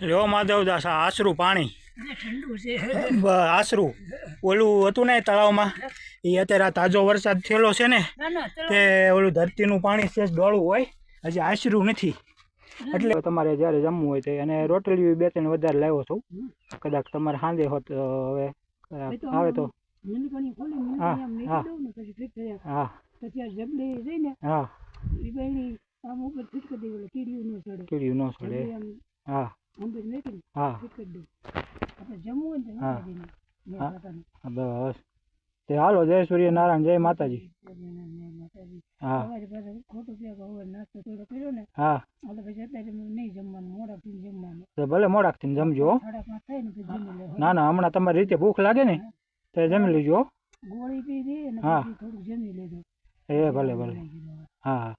લ્યો માધવદાસ આશરું પાણી. આશરું. ઓલું હતું ને તળાવમાં એ અત્યારે આ તાજો વરસાદ થયેલો છે ને તે ઓલું ધરતીનું પાણી છે ડોળું હોય હજી આશરું નથી. એટલે તમારે જ્યારે જમવું હોય તે અને રોટલી બે ત્રણ વધારે લાવ્યો છું. કદાચ તમારે સાંજે હોત હવે આવે તો. હા હા, હા. હા. હા બસ. તે હાલો જય સૂર્યનારાયણ જય માતાજી. જય માતાજી. હા. હા ભલે મોડાકથી જમજો ને ના હમણાં તમારી રીતે ભૂખ લાગે ને તો જમી લેજો ગોળી પી દે હા. એ ભલે ભલે. હા.